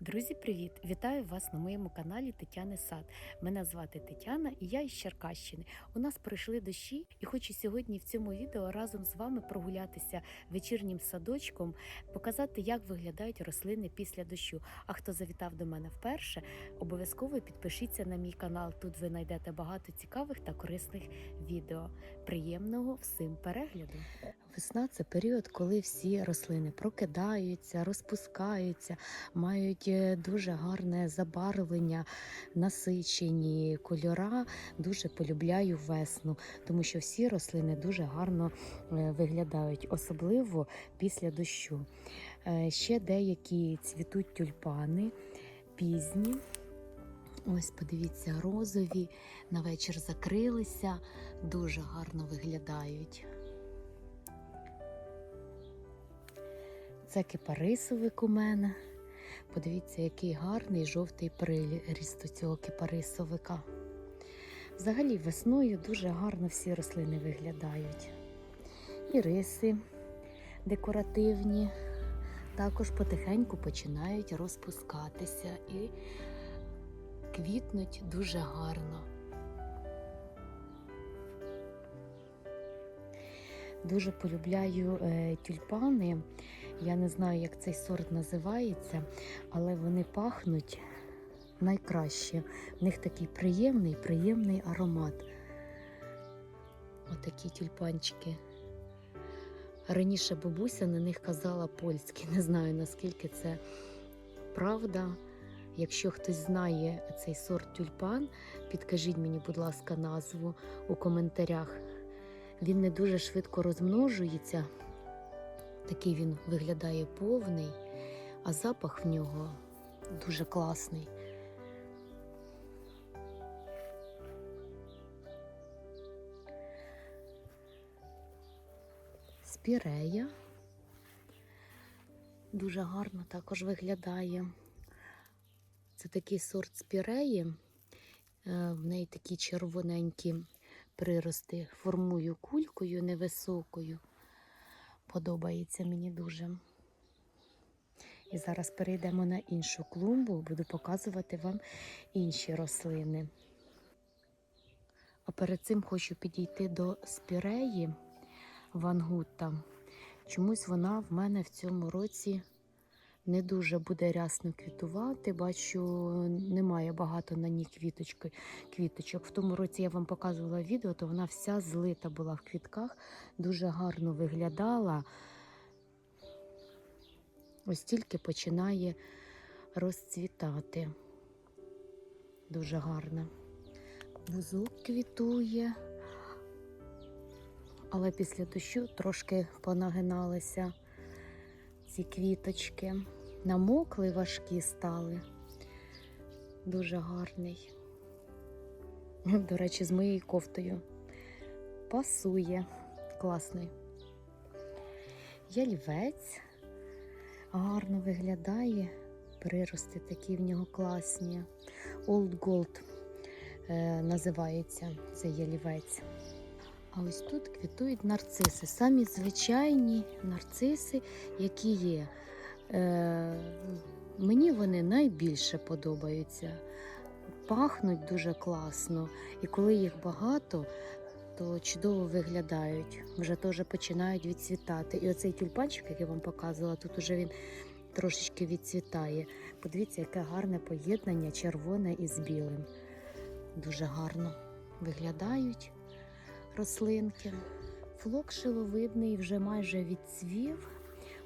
Друзі, привіт! Вітаю вас на моєму каналі Тетяни Сад. Мене звати Тетяна і я із Черкащини. У нас прийшли дощі, і хочу сьогодні в цьому відео разом з вами прогулятися вечірнім садочком, показати, як виглядають рослини після дощу. А хто завітав до мене вперше, обов'язково підпишіться на мій канал. Тут ви знайдете багато цікавих та корисних відео. Приємного всім перегляду! Весна це період, коли всі рослини прокидаються, розпускаються, мають е, дуже гарне забарвлення, насичені кольора. Дуже полюбляю весну, тому що всі рослини дуже гарно е, виглядають, особливо після дощу. Е, Ще деякі цвітуть тюльпани пізні. Ось, подивіться, розові на вечір закрилися, дуже гарно виглядають. Це кипарисовик у мене. Подивіться, який гарний жовтий приріст у цього кипарисовика. Взагалі весною дуже гарно всі рослини виглядають. І риси декоративні також потихеньку починають розпускатися і квітнуть дуже гарно. Дуже полюбляю е, тюльпани. Я не знаю, як цей сорт називається, але вони пахнуть найкраще. В них такий приємний, приємний аромат. Отакі тюльпанчики. Раніше бабуся на них казала польські. Не знаю наскільки це правда. Якщо хтось знає цей сорт тюльпан, підкажіть мені, будь ласка, назву у коментарях. Він не дуже швидко розмножується, такий він виглядає повний, а запах в нього дуже класний. Спірея дуже гарно також виглядає. Це такий сорт спіреї, е, в неї такі червоненькі прирости. Формую кулькою невисокою. Подобається мені дуже. І зараз перейдемо на іншу клумбу, буду показувати вам інші рослини. А перед цим хочу підійти до спіреї вангута. Чомусь вона в мене в цьому році не дуже буде рясно квітувати. Бачу, немає багато на ній квіточки, квіточок. В тому році я вам показувала відео, то вона вся злита була в квітках, дуже гарно виглядала. Ось тільки починає розцвітати. Дуже гарно. Бузок квітує, але після дощу трошки понагиналися ці квіточки. Намокли, важкі стали. Дуже гарний. До речі, з моєю кофтою. Пасує. Класний. Ялівець гарно виглядає. Прирости такі в нього класні. Old Gold е, називається цей ялівець. А ось тут квітують нарциси. Самі звичайні нарциси, які є. Е, Мені вони найбільше подобаються. Пахнуть дуже класно. І коли їх багато, то чудово виглядають. Вже теж починають відцвітати. І оцей тюльпанчик, який я вам показувала, тут уже він трошечки відцвітає. Подивіться, яке гарне поєднання червоне із білим. Дуже гарно виглядають рослинки. Флок шиловидний вже майже відцвів.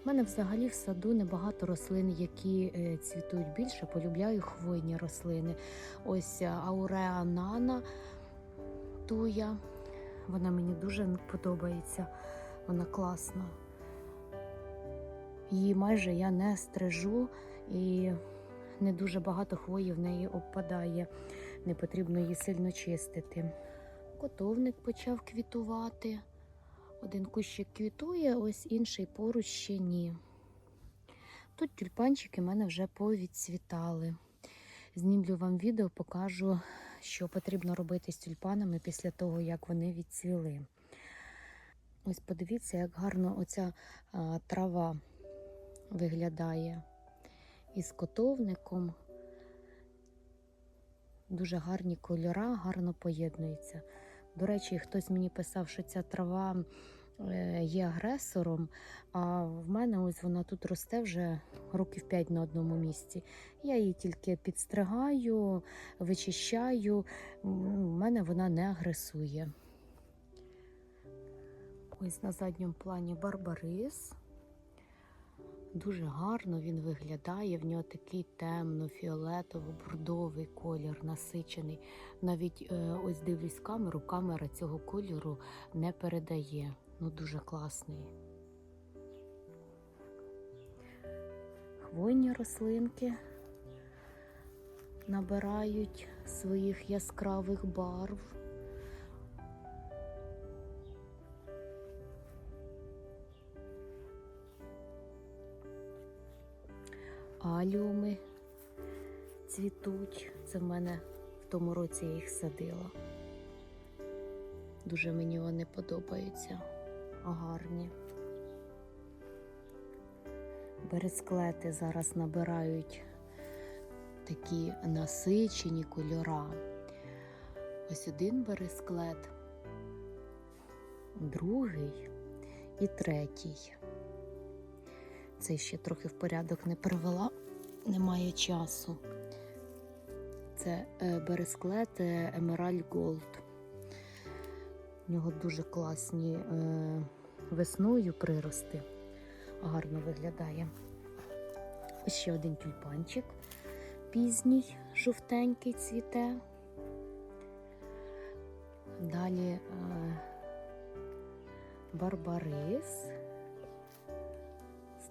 У мене взагалі в саду небагато рослин, які е, цвітуть більше. Полюбляю хвойні рослини. Ось е, ауреа нана туя. Вона мені дуже подобається. Вона класна. Її майже я не стрижу і не дуже багато хвої в неї обпадає. Не потрібно її сильно чистити. Котовник почав квітувати. Один кущик квітує, ось інший поруч ще ні. Тут тюльпанчики в мене вже повідцвітали. Знімлю вам відео, покажу, що потрібно робити з тюльпанами після того, як вони відцвіли. Ось подивіться, як гарно оця а, трава виглядає. із котовником. Дуже гарні кольора, гарно поєднуються. До речі, хтось мені писав, що ця трава е, є агресором, а в мене ось вона тут росте вже років 5 на одному місці. Я її тільки підстригаю, вичищаю. в мене вона не агресує. Ось на задньому плані барбарис. Дуже гарно він виглядає. В нього такий темно-фіолетово-бордовий колір, насичений. Навіть е, ось дивлюсь камеру, камера цього кольору не передає. Ну, дуже класний. Хвойні рослинки набирають своїх яскравих барв. Аліуми цвітуть. Це в мене в тому році я їх садила. Дуже мені вони подобаються. Гарні. Бересклети зараз набирають такі насичені кольора. Ось один бересклет, другий і третій. Цей ще трохи в порядок не привела, немає часу. Це е, бересклет е, Emerald Gold. У нього дуже класні е, весною прирости. Гарно виглядає. Ще один тюльпанчик пізній, жовтенький цвіте. Далі е, барбарис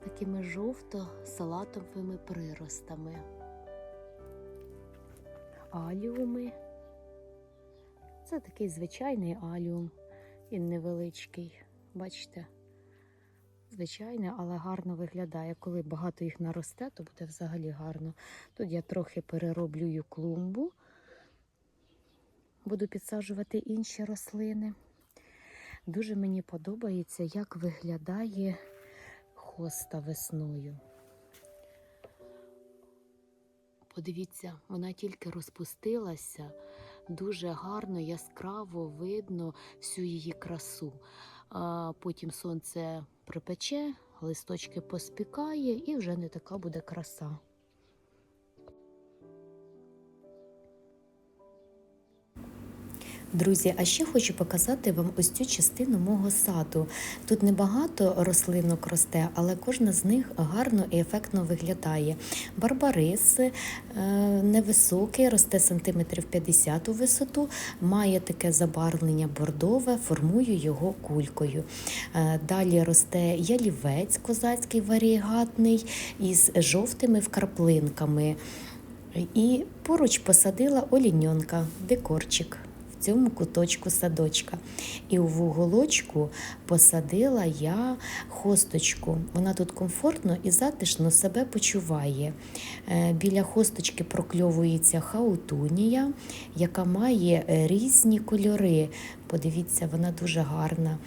такими жовто-салатовими приростами. Аліуми. Це такий звичайний аліум. Він невеличкий. Бачите? Звичайний, але гарно виглядає. Коли багато їх наросте, то буде взагалі гарно. Тут я трохи перероблюю клумбу. Буду підсаджувати інші рослини. Дуже мені подобається, як виглядає хоста весною. Подивіться, вона тільки розпустилася, дуже гарно, яскраво видно всю її красу. А потім сонце припече, листочки поспікає і вже не така буде краса. Друзі, а ще хочу показати вам ось цю частину мого саду. Тут небагато рослинок росте, але кожна з них гарно і ефектно виглядає. Барбарис е, невисокий, росте сантиметрів 50 у висоту, має таке забарвлення бордове, формую його кулькою. Е, Далі росте ялівець козацький варігатний із жовтими вкраплинками. І поруч посадила оліньонка, декорчик цьому куточку садочка. І у вуголочку посадила я хосточку. Вона тут комфортно і затишно себе почуває. Е, Біля хосточки прокльовується хаутунія, яка має е, різні кольори. Подивіться, вона дуже гарна.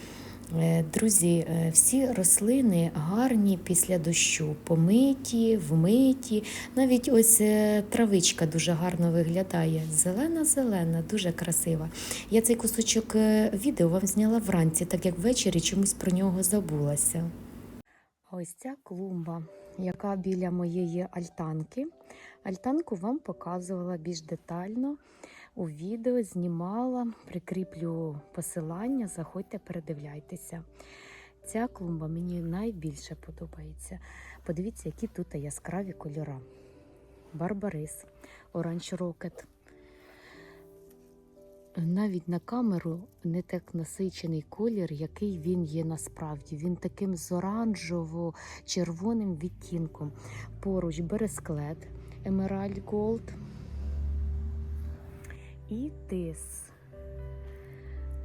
Е, Друзі, е, всі рослини гарні після дощу, помиті, вмиті. Навіть ось е, травичка дуже гарно виглядає. Зелена-зелена, дуже красива. Я цей кусочок відео вам зняла вранці, так як ввечері чомусь про нього забулася. Ось ця клумба, яка біля моєї альтанки. Альтанку вам показувала більш детально у відео, знімала, прикріплю посилання, заходьте, передивляйтеся. Ця клумба мені найбільше подобається. Подивіться, які тут яскраві кольора. Барбарис, оранж рокет. Навіть на камеру не так насичений колір, який він є насправді. Він таким з оранжево-червоним відтінком. Поруч бересклет Emerald Gold і тис.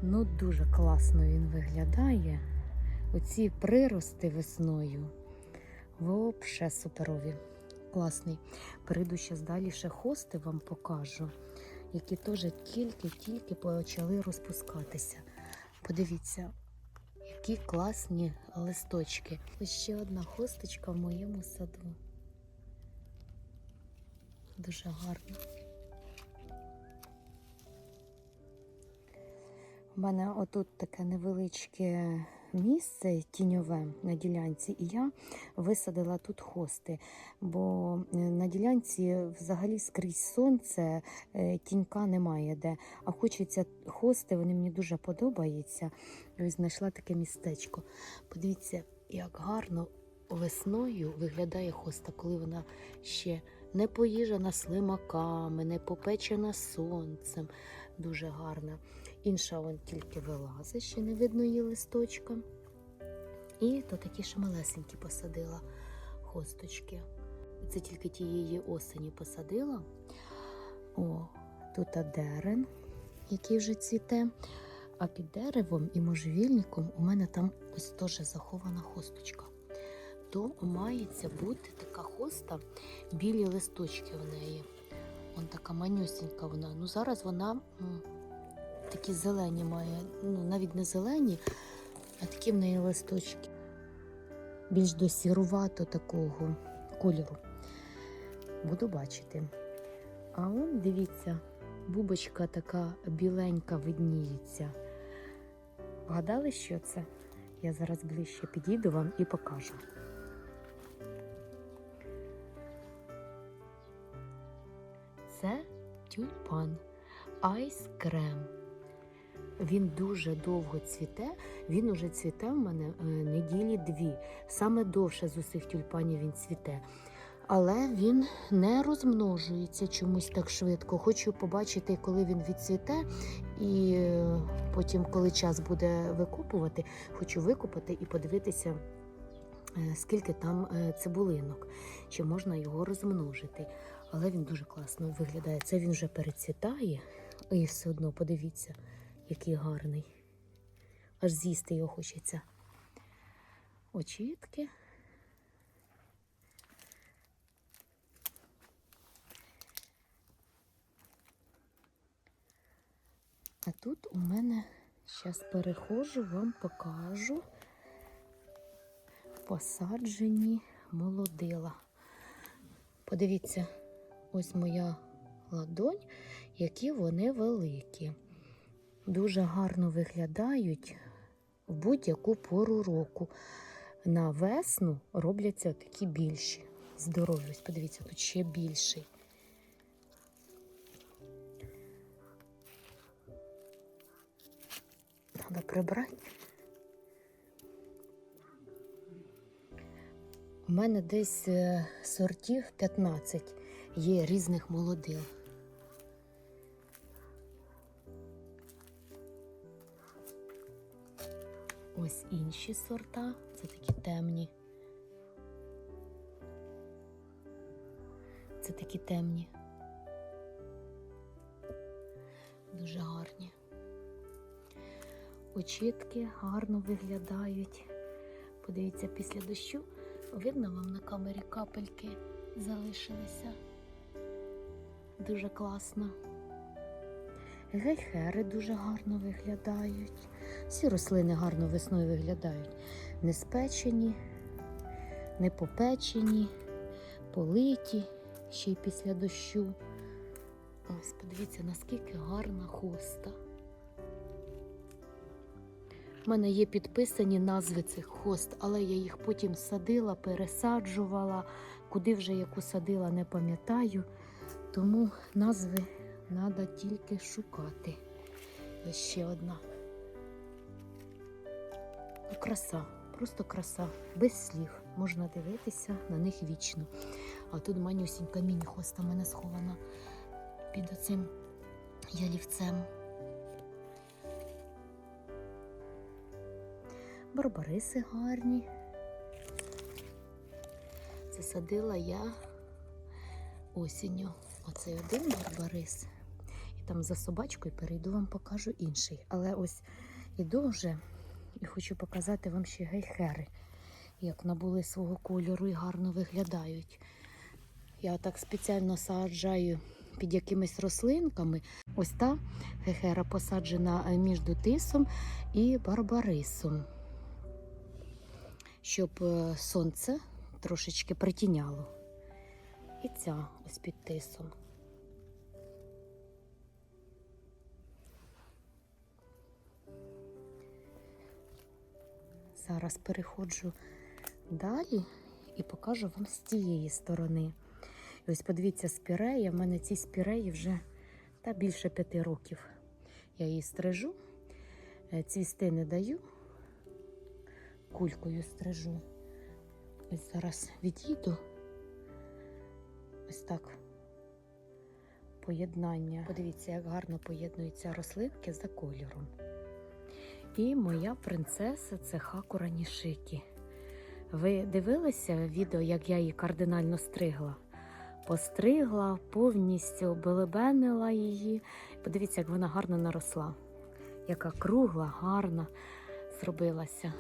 Ну, дуже класно він виглядає. Оці прирости весною. Вообще суперові. Класний. Перейду ще далі ще хости вам покажу, які теж тільки-тільки почали розпускатися. Подивіться, які класні листочки. Ось ще одна хосточка в моєму саду. Дуже гарно. У мене отут таке невеличке місце тіньове на ділянці, і я висадила тут хости, бо е, на ділянці взагалі скрізь сонце, е, тінька немає де. А хочеться хости, вони мені дуже подобаються. Ось знайшла таке містечко. Подивіться, як гарно весною виглядає хоста, коли вона ще не поїжена слимаками, не попечена сонцем. Дуже гарна. Інша вон тільки вилазить, ще не видно її листочка. І то такі ще малесенькі посадила хосточки. Це тільки тієї осені посадила. О, тут дерен, який вже цвіте. А під деревом і можжевільником у мене там ось теж захована хосточка. То мається бути така хоста, білі листочки в неї. Вон така манюсінька вона. Ну зараз вона такі зелені має, ну навіть не зелені, а такі в неї листочки. Більш до сірувато такого кольору. Буду бачити. А он, дивіться, бубочка така біленька видніється. Вгадали, що це? Я зараз ближче підійду вам і покажу. Це тюльпан Айс Крем. Він дуже довго цвіте. Він уже цвіте в мене е, неділі дві. Саме довше з усіх тюльпанів він цвіте. Але він не розмножується чомусь так швидко. Хочу побачити, коли він відцвіте, і е, потім, коли час буде викопувати, хочу викопати і подивитися, е, скільки там цибулинок, чи можна його розмножити. Але він дуже класно виглядає. Це він вже перецвітає, і все одно подивіться, який гарний. Аж з'їсти його хочеться. Очітки. А тут у мене зараз перехожу, вам покажу посаджені молодила. Подивіться, ось моя ладонь, які вони великі. Дуже гарно виглядають в будь-яку пору року. На весну робляться такі більші. Здорові, ось подивіться, тут ще більший. Треба прибрати. У мене десь е, сортів 15 є різних молодил. Ось інші сорта, це такі темні. Це такі темні. Дуже гарні. Очітки гарно виглядають. Подивіться, після дощу видно вам на камері капельки залишилися. Дуже класно. Гейхери дуже гарно виглядають. Всі рослини гарно весною виглядають. Не спечені, не попечені, политі ще й після дощу. Ось подивіться, наскільки гарна хоста. У мене є підписані назви цих хост, але я їх потім садила, пересаджувала. Куди вже яку садила, не пам'ятаю. Тому назви треба тільки шукати. Ось ще одна. Ну, краса, просто краса, без слів. Можна дивитися на них вічно. А тут манюсінька міні-хоста мене схована під оцим ялівцем. Барбариси гарні. Це садила я осінню. Оцей один барбарис. Там за собачкою перейду вам покажу інший. Але ось іду вже і хочу показати вам ще гейхери, як набули свого кольору і гарно виглядають. Я так спеціально саджаю під якимись рослинками. Ось та гейхера посаджена е, між тисом і барбарисом, щоб е, сонце трошечки притіняло. І ця ось під тисом. Зараз переходжу далі і покажу вам з тієї сторони. І ось подивіться, спірея. В мене ці спіреї вже та більше п'яти років. Я її стрижу, е, цвісти не даю, кулькою стрижу. Ось зараз відійду. Ось так. Поєднання. Подивіться, як гарно поєднуються рослинки за кольором. І моя принцеса це Хакура Нішикі. Ви дивилися відео, як я її кардинально стригла? Постригла, повністю обелебенила її. Подивіться, як вона гарно наросла. Яка кругла, гарна зробилася.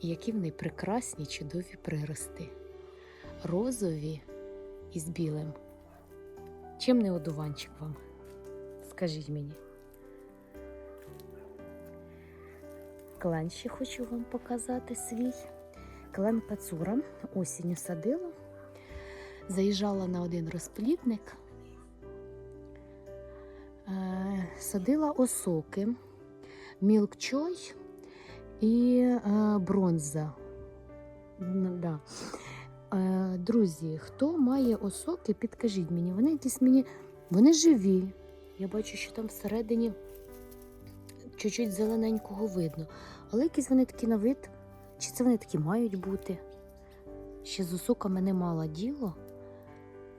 І які в неї прекрасні, чудові прирости. Розові із білим. Чим не одуванчик вам? Скажіть мені. Клен ще хочу вам показати свій. Клен пацура. Осінню садила. Заїжджала на один розплідник. Е, Садила осоки, мілкчой і е, бронза. Да. Е, Друзі, хто має осоки, підкажіть мені. Вони якісь мені. Вони живі. Я бачу, що там всередині чуть-чуть зелененького видно. Але якісь вони такі на вид. Чи це вони такі мають бути? Ще з осоками не мала діло.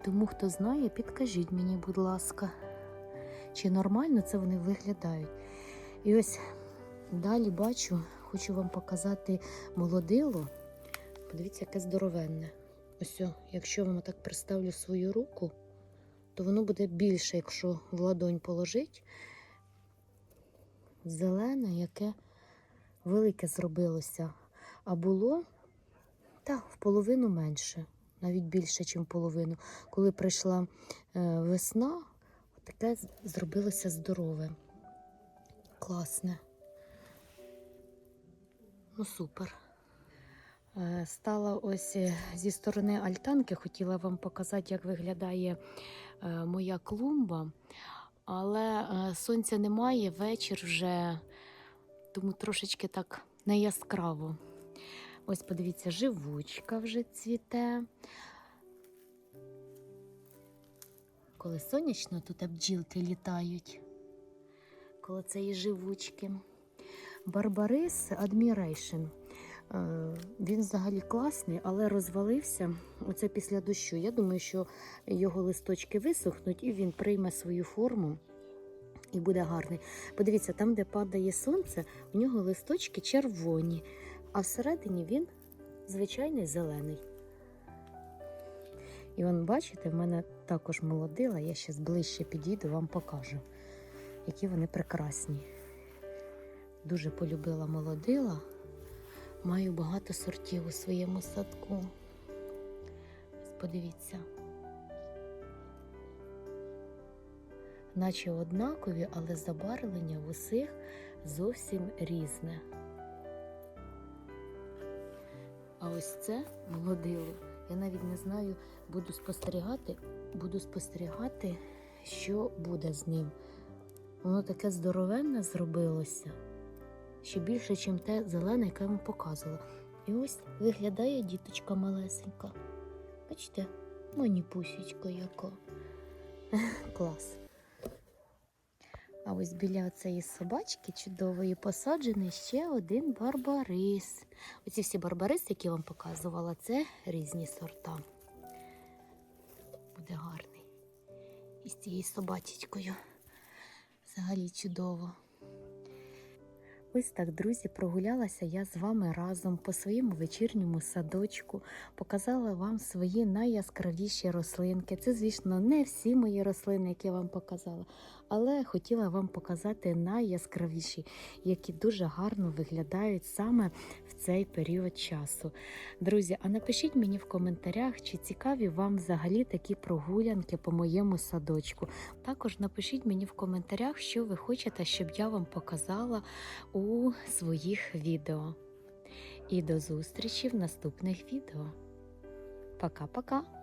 Тому хто знає, підкажіть мені, будь ласка, чи нормально це вони виглядають. І ось далі бачу, хочу вам показати молодило. Подивіться, яке здоровенне. Ось, якщо вам так представлю свою руку, то воно буде більше, якщо в ладонь положить. Зелене, яке велике зробилося. А було та в половину менше, навіть більше, ніж половину. Коли прийшла е, весна, таке зробилося здорове. Класне. Ну, супер. Е, Стала ось е, зі сторони альтанки, хотіла вам показати, як виглядає моя клумба. Але е, сонця немає, вечір вже, тому трошечки так не яскраво. Ось подивіться, живучка вже цвіте. Коли сонячно, тут бджілки літають. Коли це і живучки. Барбарис Admiration. Е, Він взагалі класний, але розвалився оце після дощу. Я думаю, що його листочки висохнуть і він прийме свою форму і буде гарний. Подивіться, там, де падає сонце, у нього листочки червоні, а всередині він звичайний зелений. І он, бачите, в мене також молодила, я ще ближче підійду, вам покажу, які вони прекрасні. Дуже полюбила молодила. Маю багато сортів у своєму садку. Подивіться. Наче однакові, але забарвлення в усіх зовсім різне. А ось це молодило. Я навіть не знаю, буду спостерігати, буду спостерігати, що буде з ним. Воно таке здоровенне зробилося ще більше, ніж те зелене, яке я вам показувала. І ось виглядає діточка малесенька. Бачите, маніпусічка яка. Клас. А ось біля цієї собачки чудової посаджений ще один барбарис. Оці всі барбариси, які я вам показувала, це різні сорта. Буде гарний. І з цією собачечкою. Взагалі чудово. Ось так, друзі, прогулялася я з вами разом по своєму вечірньому садочку, показала вам свої найяскравіші рослинки. Це, звісно, не всі мої рослини, які я вам показала, але хотіла вам показати найяскравіші, які дуже гарно виглядають саме в цей період часу. Друзі, а напишіть мені в коментарях, чи цікаві вам взагалі такі прогулянки по моєму садочку. Також напишіть мені в коментарях, що ви хочете, щоб я вам показала у своїх відео. І до зустрічі в наступних відео. Пока-пока!